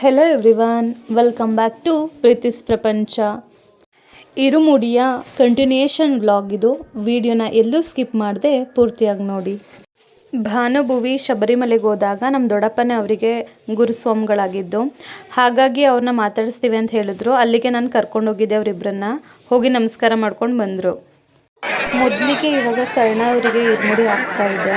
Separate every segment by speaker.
Speaker 1: Hello everyone welcome back to ಪ್ರೀತಿಸ್ ಪ್ರಪಂಚ ಇರುಮುಡಿಯ continuation vlog ಇದು. ವಿಡಿಯೋನ ಎಲ್ಲೂ ಸ್ಕಿಪ್ ಮಾಡದೆ ಪೂರ್ತಿಯಾಗಿ ನೋಡಿ. ಭಾನುಭುವಿ ಶಬರಿಮಲೆಗೆ ಹೋದಾಗ ನಮ್ಮ ದೊಡ್ಡಪ್ಪನೇ ಅವರಿಗೆ ಗುರುಸ್ವಾಮಿಗಳಾಗಿದ್ದು. ಹಾಗಾಗಿ ಅವ್ರನ್ನ ಮಾತಾಡಿಸ್ತೀವಿ ಅಂತ ಹೇಳಿದ್ರು. ಅಲ್ಲಿಗೆ ನಾನು ಕರ್ಕೊಂಡು ಹೋಗಿದ್ದೆ ಅವರಿಬ್ಬರನ್ನ ಹೋಗಿ ನಮಸ್ಕಾರ ಮಾಡ್ಕೊಂಡು ಬಂದರು. ಮೊದಲಿಗೆ ಇವಾಗ ಕರ್ಣ ಅವರಿಗೆ ಇರುಮುಡಿ ಆಗ್ತಾ ಇದೆ.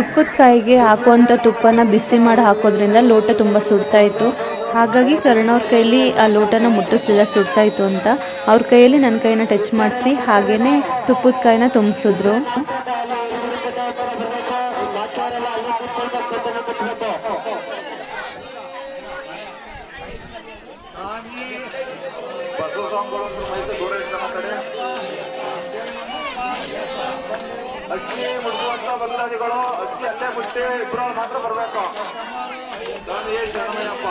Speaker 1: ತುಪ್ಪದ ಕಾಯಿಗೆ ಹಾಕುವಂಥ ತುಪ್ಪನ ಬಿಸಿ ಮಾಡಿ ಹಾಕೋದ್ರಿಂದ ಲೋಟ ತುಂಬ ಸುಡ್ತಾ ಇತ್ತು. ಹಾಗಾಗಿ ಕರ್ಣ ಅವ್ರ ಕೈಯಲ್ಲಿ ಆ ಲೋಟನ ಮುಟ್ಟಿಸ್ಲಿಲ್ಲ, ಸುಡ್ತಾ ಇತ್ತು ಅಂತ. ಅವ್ರ ಕೈಯಲ್ಲಿ ನನ್ನ ಕೈನ ಟಚ್ ಮಾಡಿಸಿ ಹಾಗೇನೆ ತುಪ್ಪದ ಕಾಯಿನ ತುಂಬಿಸಿದ್ರು.
Speaker 2: ದೂರ ಅಕ್ಕಿ ಮುಟ್ಟುವಂತ ಭಕ್ತಾದಿಗಳು, ಅಕ್ಕಿ ಅಲ್ಲೇ ಮುಟ್ಟಿ ಇಬ್ಬರು ಮಾತ್ರ ಬರ್ಬೇಕು. ನಾನು ಏ ಶರಣಮಯ್ಯಪ್ಪ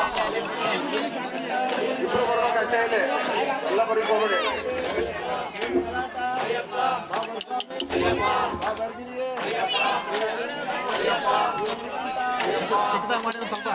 Speaker 2: ಇಬ್ರು ಬರ್ಬೇಕು ಅಷ್ಟೇ ಇಲ್ಲಿ. ಎಲ್ಲ ಬರೀಕ್ ಹೋಗ್ಬೇಡಿ. ಚಿಕ್ಕದಾಗ ಮಾಡಿ ಮಾಡಿ ಸ್ವಲ್ಪ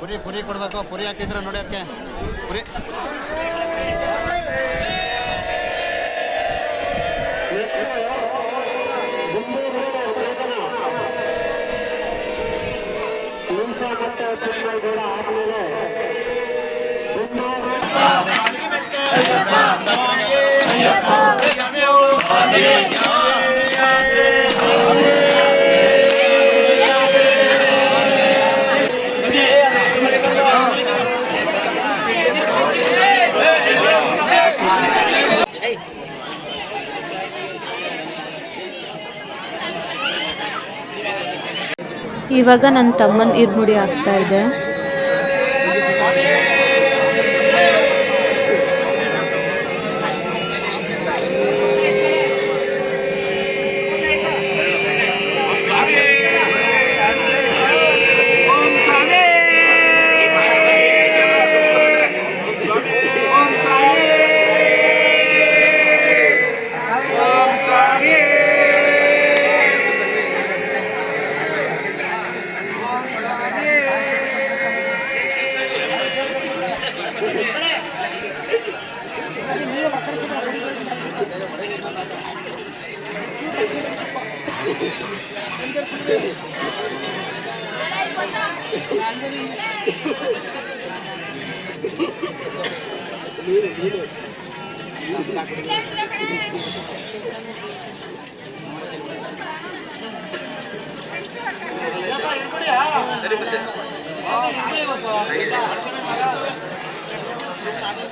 Speaker 2: ಪುರಿ ಪುರಿ ಕೊಡ್ಬೇಕು. ಪುರಿ ಹಾಕಿದ್ರೆ ನೋಡಿ ಅದಕ್ಕೆ. ಪುರಿ.
Speaker 3: Yeah.
Speaker 1: ಇವಾಗ ನನ್ನ ತಮ್ಮನ ಇರ್ಮುಡಿ ಆಗ್ತಾ ಇದೆ.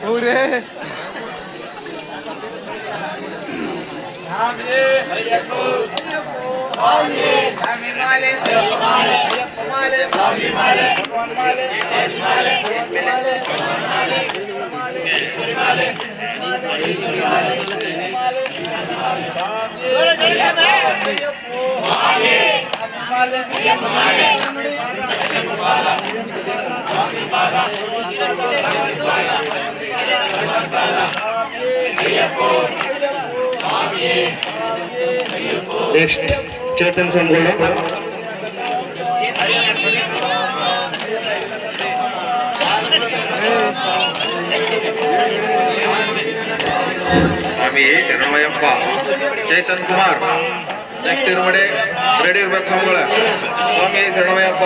Speaker 4: 오래 아미 아미 아미 아미 아미 아미 아미 아미 चेतन माले
Speaker 2: ಸ್ವಾಮಿ ಶರಣಮಯ್ಯಪ್ಪ ಚೈತನ್ ಕುಮಾರ್ ನೆಕ್ಸ್ಟ್ ಇರ್ಮಡಿ ರೆಡಿ ಇರ್ಬೇಕು ಸ್ವಾಮಿಗಳ ಸ್ವಾಮಿ ಶರಣಮಯ್ಯಪ್ಪ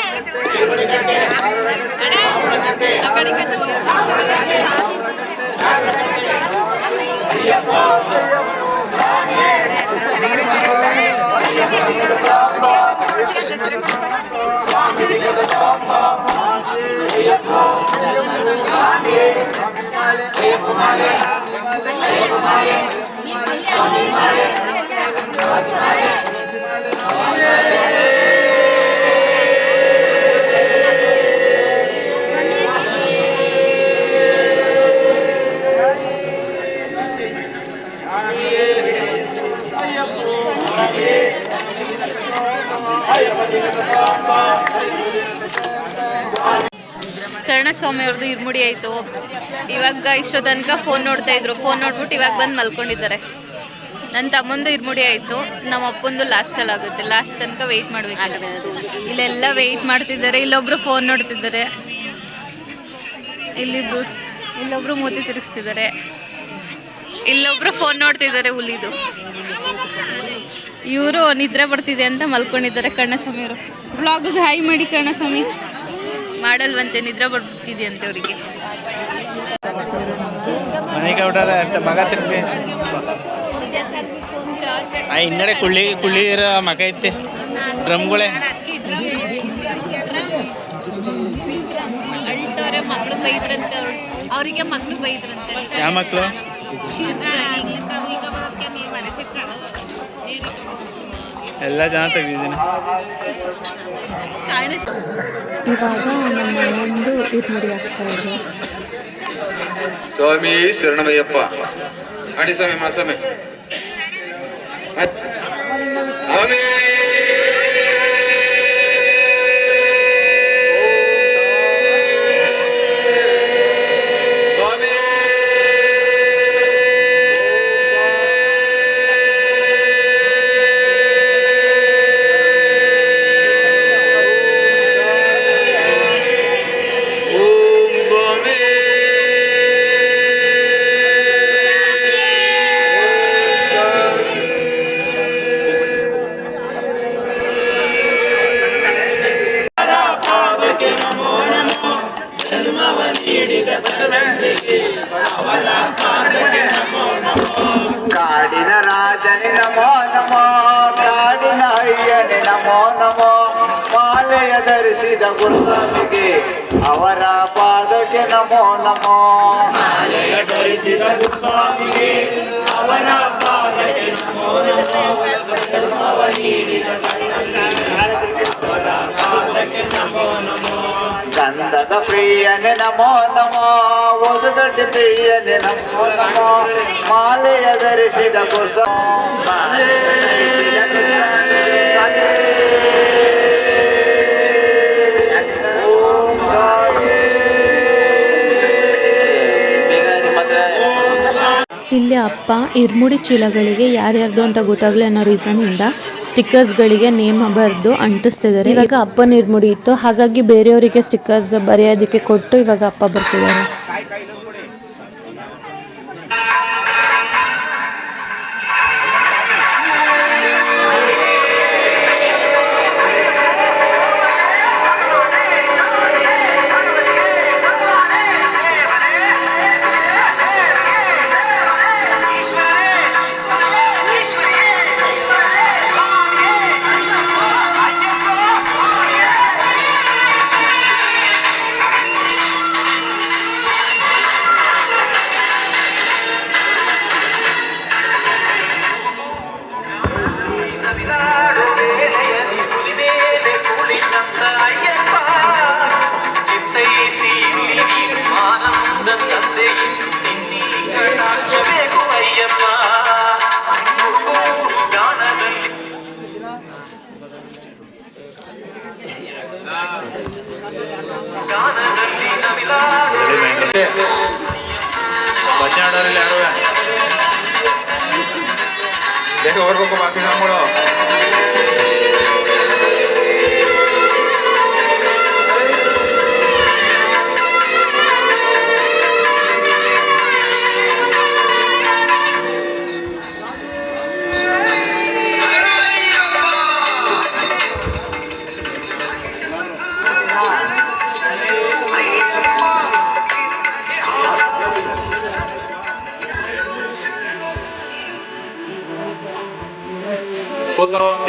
Speaker 5: ஐயப்பா ಅವ್ರದ್ದು ಇರ್ಮುಡಿ ಆಯಿತು. ಇವಾಗ ಇಷ್ಟೋ ತನಕ ಫೋನ್ ನೋಡ್ತಾ ಇದ್ರು. ಫೋನ್ ನೋಡ್ಬಿಟ್ಟು ಇವಾಗ ಬಂದು ಮಲ್ಕೊಂಡಿದ್ದಾರೆ. ನನ್ನ ತಮ್ಮಂದು ಇರ್ಮುಡಿ ಆಯಿತು. ನಮ್ಮ ಅಪ್ಪಂದು ಲಾಸ್ಟಲ್ಲಿ ಆಗುತ್ತೆ. ಲಾಸ್ಟ್ ತನಕ ವೆಯ್ಟ್ ಮಾಡಬೇಕು ಇಲ್ಲೆಲ್ಲ ವೆಯ್ಟ್ ಮಾಡ್ತಿದ್ದಾರೆ. ಇಲ್ಲೊಬ್ರು ಫೋನ್ ನೋಡ್ತಿದ್ದಾರೆ. ಇಲ್ಲಿ ಇಲ್ಲೊಬ್ರು ಮೂತಿ ತಿರುಗಿಸ್ತಿದ್ದಾರೆ. ಇಲ್ಲೊಬ್ರು ಫೋನ್ ನೋಡ್ತಿದ್ದಾರೆ ಹುಲಿದು. ಇವರು ನಿದ್ರೆ ಬರ್ತಿದೆ ಅಂತ ಮಲ್ಕೊಂಡಿದ್ದಾರೆ ಕಣ್ಣಸ್ವಾಮಿ ಅವರು. ಬ್ಲಾಗ್ ಹಾಯ್ ಮಾಡಿ ಕಣ್ಣಸ್ವಾಮಿ. ಮಾಡಲ್ವಂತೆ ನಿದ್ರೆ ಬರ್ಬಿಡ್ತಿದ್ಯ ಅಂತ ಅವರಿಗೆ.
Speaker 6: ಮನೆಗೆ ಹೊಡ್ಯಾರ ಅಷ್ಟೇ ಮಗ ತಿರ್ಸಿ. ಆ ಹಿಂದಡೆ ಕುಳ್ಳಿ ಕುಳ್ಳಿ ಇರೋ ಮಗ ಐತೆ. ಡ್ರಮ್ಗಳೇ.
Speaker 5: ಅಳ್ತವ್ರೆ ಮಕ್ಳು ಬೈದ್ರಂತೆ ಅವ್ರು. ಅವರಿಗೆ ಮಕ್ಳು ಬೈದ್ರಂತೆ.
Speaker 6: ಯಾವ ಮಕ್ಕಳು ಎಲ್ಲ ಜನ ತೆಗ್ದಿದ್ದೀನಿ.
Speaker 1: ಇವಾಗ ನಮ್ಮ ಅಣ್ಣಂದು ಇರ್ಮುಡಿ ಆಗ್ತಾ ಇದೆ.
Speaker 2: ಸ್ವಾಮಿ ಶರಣಮಯ್ಯಪ್ಪ. ಅಡಿ ಸ್ವಾಮಿ ಮಾ ಸ್ವಾಮಿ ಸ್ವಾಮಿ ಸ್ವಾಮಿ. దర్శిత
Speaker 7: స్వామియే అవర పాదచ నమో నమో సర్వమవనీడిత అవర పాదచ నమో నమో గంధద ప్రియని నమో నమో మాలయ దర్శిత కుసం మాలయ దర్శిత కుసం
Speaker 1: ಇಲ್ಲಿ ಅಪ್ಪ, ಇರ್ಮುಡಿ ಚೀಲಗಳಿಗೆ ಯಾರ್ಯಾರ್ದು ಅಂತ ಗೊತ್ತಾಗ್ಲಿ ಅನ್ನೋ ರೀಸನ್ ಇಂದ ಸ್ಟಿಕ್ಕರ್ಸ್ ಗಳಿಗೆ ನೇಮ್ ಬರೆದು ಅಂಟಿಸ್ತಿದ್ದಾರೆ. ಇವಾಗ ಅಪ್ಪ ನಿರ್ಮುಡಿ ಇತ್ತು, ಹಾಗಾಗಿ ಬೇರೆಯವರಿಗೆ ಸ್ಟಿಕ್ಕರ್ಸ್ ಬರೆಯೋದಕ್ಕೆ ಕೊಟ್ಟು ಇವಾಗ ಅಪ್ಪ ಬರ್ತಿದ್ದಾರೆ.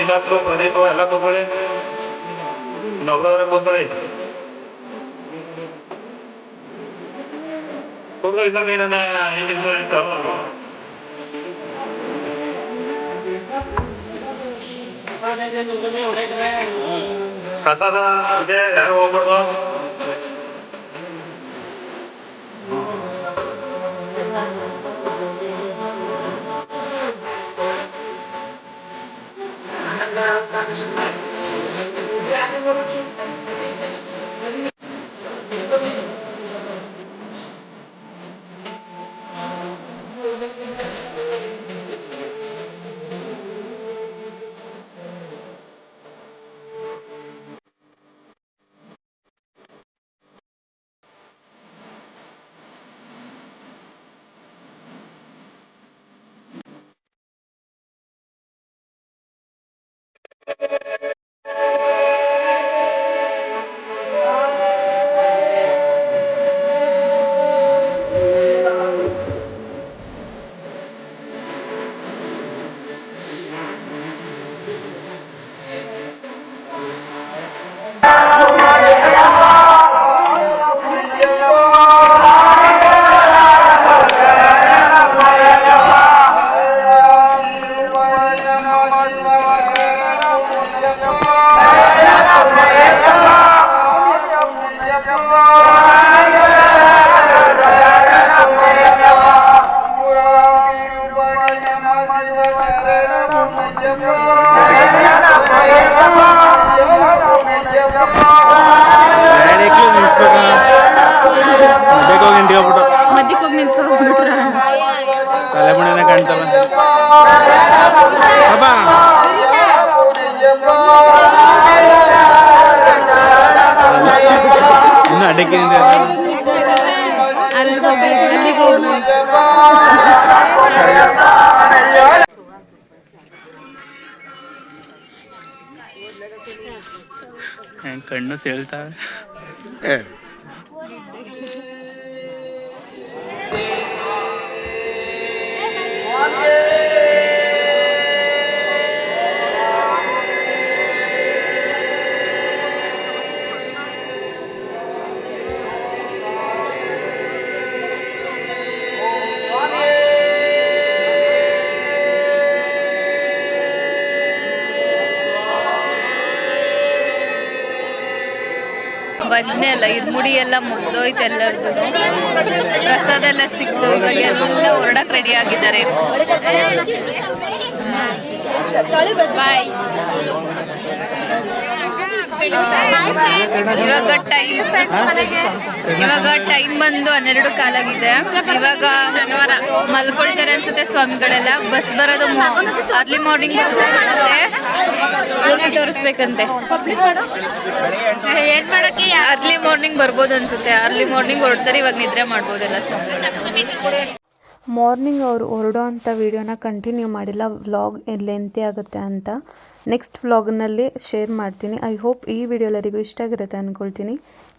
Speaker 6: તિલાસો કરે તો હેલા તો પડે નવરાવે પોતળે પોતળે સમય ના એ ઇન્સ્યોરન્સ થવાનો પ્રસાદ જે હેરો ઓગળવા చేసుకోవచ్చు Thank you. ಹೋಗ್ಬಾರ್ದು ಬೇಕು ಇಂಟಿಗೆ ಹೋಗ್ಬಿಟ್ಟು
Speaker 1: ಮಧ್ಯಕ್ಕೆ ಹೋಗಿ ನಿಂತ್ಕೊಂಡ್ಬಿಟ್ರ
Speaker 6: ತಲೆ ಮಣಿನೇ ಕಾಣ್ತಲ್ಲ ಅಪ್ಪ ಇನ್ನು ಅಡ್ಡಕ್ಕೆ
Speaker 1: ಅಲ್ಲಿಗೆ ಹೋಗಿ ಅಲ್ಲಿಗೆ ಹೋಗಿ
Speaker 6: ಹೆಂಗ್ ಕಣ್ಣು ತೇಳ್ತಾವೆ
Speaker 5: ಭಜನೆ ಎಲ್ಲ ಮುಡಿ ಎಲ್ಲ ಮುಗ್ದೋಯ್ತು ಎಲ್ಲರದು ಪ್ರಸಾದ ಎಲ್ಲ ಸಿಕ್ತು, ಇವಾಗ ಎಲ್ಲ ಹೊರಡಕ್ ರೆಡಿ ಆಗಿದ್ದಾರೆ. ಬಾಯ್ ಇವಾಗ ಟೈಮ್. ಇವಾಗ ಟೈಮ್ ಬಂದು ಹನ್ನೆರಡು ಕಾಲಾಗಿದೆ. ಇವಾಗ ಮಲ್ಕೊಳ್ತಾರೆ ಅನ್ಸುತ್ತೆ ಸ್ವಾಮಿಗಳೆಲ್ಲ. ಬಸ್ ಬರೋದು ಅರ್ಲಿ ಮಾರ್ನಿಂಗ್ ಅನ್ಸುತ್ತೆ ತೋರಿಸ್ಬೇಕಂತೆ. ಏನ್ ಮಾಡಕ್ಕೆ ಅರ್ಲಿ ಮಾರ್ನಿಂಗ್ ಬರ್ಬೋದು ಅನ್ಸುತ್ತೆ. ಅರ್ಲಿ ಮಾರ್ನಿಂಗ್ ಹೊರಡ್ತಾರೆ ಇವಾಗ ನಿದ್ರೆ ಮಾಡ್ಬೋದಲ್ಲ ಸ್ವಾಮಿ.
Speaker 1: ಮಾರ್ನಿಂಗ್ ಅವರು ಹೊರಡೋ ಅಂಥ ವೀಡಿಯೋನ ಕಂಟಿನ್ಯೂ ಮಾಡಿಲ್ಲ. ವ್ಲಾಗ್ ಲೆಂತಿ ಆಗುತ್ತೆ ಅಂತ. ನೆಕ್ಸ್ಟ್ ವ್ಲಾಗ್ನಲ್ಲಿ ಶೇರ್ ಮಾಡ್ತೀನಿ. ಐ ಹೋಪ್ ಈ ವಿಡಿಯೋ ಎಲ್ಲರಿಗೂ ಇಷ್ಟ ಆಗಿರುತ್ತೆ ಅಂದ್ಕೊಳ್ತೀನಿ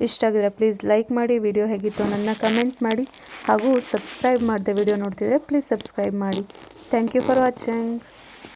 Speaker 1: ಇಷ್ಟ ಆಗಿದ್ರೆ ಪ್ಲೀಸ್ ಲೈಕ್ ಮಾಡಿ ವಿಡಿಯೋ ಹೇಗಿತ್ತು ನನ್ನ ಕಮೆಂಟ್ ಮಾಡಿ. ಹಾಗೂ ಸಬ್ಸ್ಕ್ರೈಬ್ ಮಾಡಿದೆ ವಿಡಿಯೋ ನೋಡ್ತಿದ್ರೆ ಪ್ಲೀಸ್ ಸಬ್ಸ್ಕ್ರೈಬ್ ಮಾಡಿ. Thank you for watching